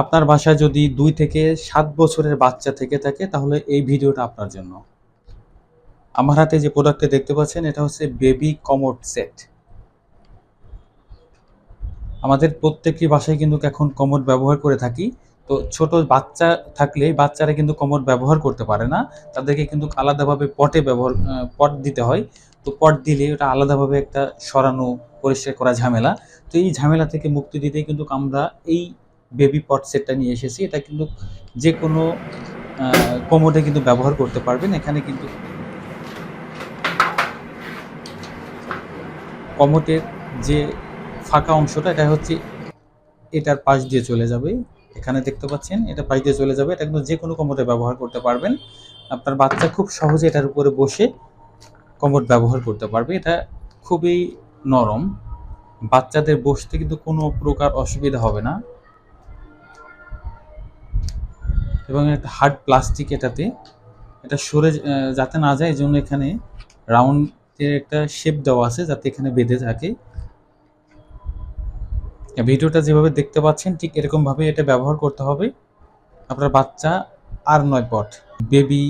আপনার বাসায় যদি দুই থেকে সাত বছরের বাচ্চা থেকে থাকে, তাহলে এই ভিডিওটা আপনার জন্য। আমার হাতে যে প্রোডাক্টটা দেখতে পাচ্ছেন, এটা হচ্ছে বেবি কমোড সেট। আমাদের প্রত্যেকটি বাসায় কিন্তু এখন কমোড ব্যবহার করে থাকি। তো ছোট বাচ্চা থাকলে বাচ্চারা কিন্তু কমোড ব্যবহার করতে পারে না। তাদেরকে কিন্তু আলাদাভাবে পটে ব্যবহার পট দিতে হয়। তো পট দিলে ওটা আলাদাভাবে একটা সরানো, পরিষ্কার করা ঝামেলা। তো এই ঝামেলা থেকে মুক্তি দিতে কিন্তু আমরা এই বেবি পট সেটটা নিয়ে এসেছি। এটা কিন্তু যে কোনো কমোডে কিন্তু ব্যবহার করতে পারবেন। এখানে কিন্তু কমোটের যে ফাঁকা অংশটা, এটা হচ্ছে এটার পাশ দিয়ে চলে যাবে। এখানে দেখতে পাচ্ছেন, এটা পাশ দিয়ে চলে যাবে। এটা কিন্তু যে কোনো কমোডে ব্যবহার করতে পারবেন। আপনার বাচ্চা খুব সহজে এটার উপরে বসে কমোড ব্যবহার করতে পারবে। এটা খুবই নরম। বাচ্চাদের বসতে কিন্তু কোনো প্রকার অসুবিধা হবে না। এবং একটা হার্ড প্লাস্টিক এটাতে, এটা সরে যাতে না যায় এই জন্য এখানে রাউন্ডের একটা শেপ দেওয়া আছে, যাতে এখানে বেঁধে থাকে। ভিডিওটা যেভাবে দেখতে পাচ্ছেন, ঠিক এরকমভাবে এটা ব্যবহার করতে হবে। আপনার বাচ্চা আর নয় পট বেবি